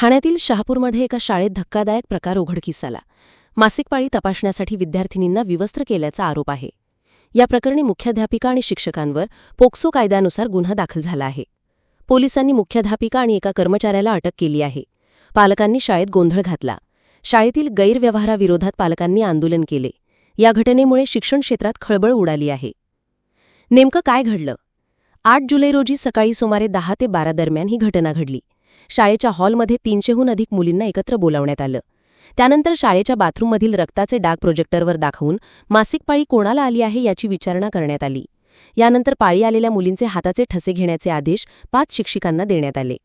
ठाण्यातील शहापूरमध्ये एका शाळेत धक्कादायक प्रकार उघडकीस आला. मासिक पाळी तपासण्यासाठी विद्यार्थिनींना विवस्त्र केल्याचा आरोप आहे. या प्रकरणी मुख्याध्यापिका आणि शिक्षकांवर पोक्सो कायद्यानुसार गुन्हा दाखल झाला आहे. पोलिसांनी मुख्याध्यापिका आणि एका कर्मचाऱ्याला अटक केली आहे. पालकांनी शाळेत गोंधळ घातला. शाळेतील गैरव्यवहाराविरोधात पालकांनी आंदोलन केले. या घटनेमुळे शिक्षण क्षेत्रात खळबळ उडाली आहे. नेमकं काय घडलं? आठ जुलै रोजी सकाळी सुमारे दहा ते बारा दरम्यान ही घटना घडली. शाळेच्या हॉलमध्ये तीनशेहून अधिक मुलींना एकत्र बोलावण्यात आलं. त्यानंतर शाळेच्या बाथरूममधील रक्ताचे डाग प्रोजेक्टरवर दाखवून मासिक पाळी कोणाला आली आहे याची विचारणा करण्यात आली. यानंतर पाळी आलेल्या मुलींचे हाताचे ठसे घेण्याचे आदेश पाच शिक्षिकांना देण्यात आले.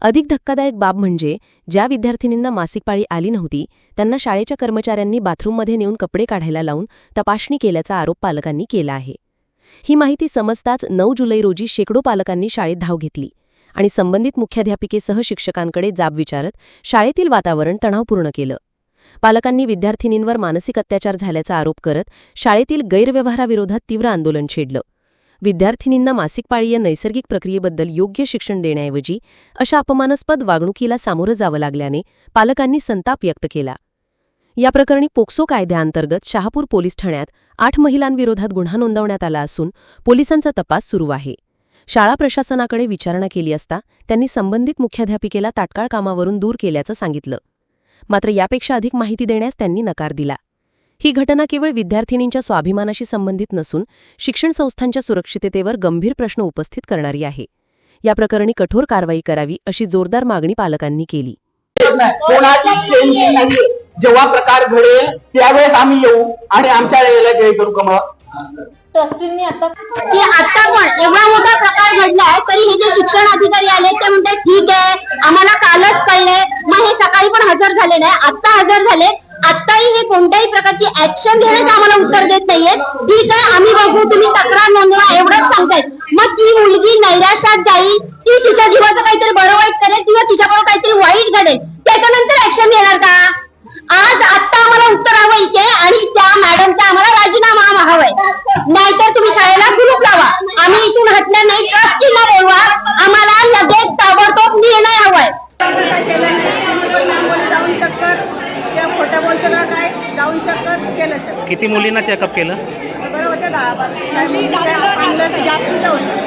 अधिक धक्कादायक बाब म्हणजे ज्या विद्यार्थिनींना मासिक पाळी आली नव्हती त्यांना शाळेच्या कर्मचाऱ्यांनी बाथरूममध्ये नेऊन कपडे काढायला लावून तपासणी केल्याचा आरोप पालकांनी केला आहे. ही माहिती समजताच नऊ जुलै रोजी शेकडो पालकांनी शाळेत धाव घेतली. आणि संबंधित मुख्याध्यापिकेसह शिक्षकांकडे जाब विचारत शाळेतील वातावरण तणावपूर्ण केलं. पालकांनी विद्यार्थिनींवर मानसिक अत्याचार झाल्याचा आरोप करत शाळेतील गैरव्यवहाराविरोधात तीव्र आंदोलन छेडलं. विद्यार्थिनींना मासिक पाळी या नैसर्गिक प्रक्रियेबद्दल योग्य शिक्षण देण्याऐवजी अशा अपमानास्पद वागणुकीला सामोरं जावं लागल्याने पालकांनी संताप व्यक्त केला. या प्रकरणी पोक्सो कायद्याअंतर्गत शहापूर पोलीस ठाण्यात आठ महिलांविरोधात गुन्हा नोंदवण्यात आला असून पोलिसांचा तपास सुरू आहे. शाळा प्रशासनाकडे विचारणा केली असता त्यांनी संबंधित मुख्याध्यापिकेला तात्काळ कामावरून दूर केल्याचं सांगितलं. मात्र यापेक्षा अधिक माहिती देण्यास त्यांनी नकार दिला. ही घटना केवळ विद्यार्थिनींच्या स्वाभिमानाशी संबंधित नसून शिक्षण संस्थांच्या सुरक्षिततेवर गंभीर प्रश्न उपस्थित करणारी आहे. या प्रकरणी कठोर कारवाई करावी अशी जोरदार मागणी पालकांनी केली. जेव्हा प्रकार घडेल त्यावेळेस आम्ही येऊ आणि आमच्या वेळेला करू ट्रस्टींनी आता की आता पण एवढा मोठा प्रकार घडलाय तरी हे जे शिक्षण अधिकारी आले ते म्हणते ठीक आहे आम्हाला कालच कळले मग हे सकाळी पण हजर झाले नाही आता हजर झाले. आताही हे कोणत्याही प्रकारची ऍक्शन घेण्याचं आम्हाला उत्तर देत नाहीये. ठीक आहे आम्ही बघू तुम्ही तक्रार नोंदवा एवढंच सांगतायत. मग ती मुलगी नैराश्यात जाईल ती तिच्या जीवाचं काहीतरी बरं वाईट करेल किंवा तिच्याकडून काहीतरी वाईट घडेल त्याच्यानंतर ऍक्शन घेणार का आज आता आम्हाला उत्तर हवं इथे आणि त्या मॅडमचा आम्हाला राजीनामा हवाय नाहीतर तुम्ही शाळेला कुलूप लावा. आम्ही इथून हटणार नाही. ट्रस्टीला बोलवा आम्हाला लगेच ताबडतोब निर्णय हवाय. जाऊन चक्कर त्या खोटं बोलतो का काय जाऊन चक्कर केलं चक्कर किती मुलींना चेकअप केलं? बरं होते दहा बारा काही मुली काय आणलं जास्तीचं होतं.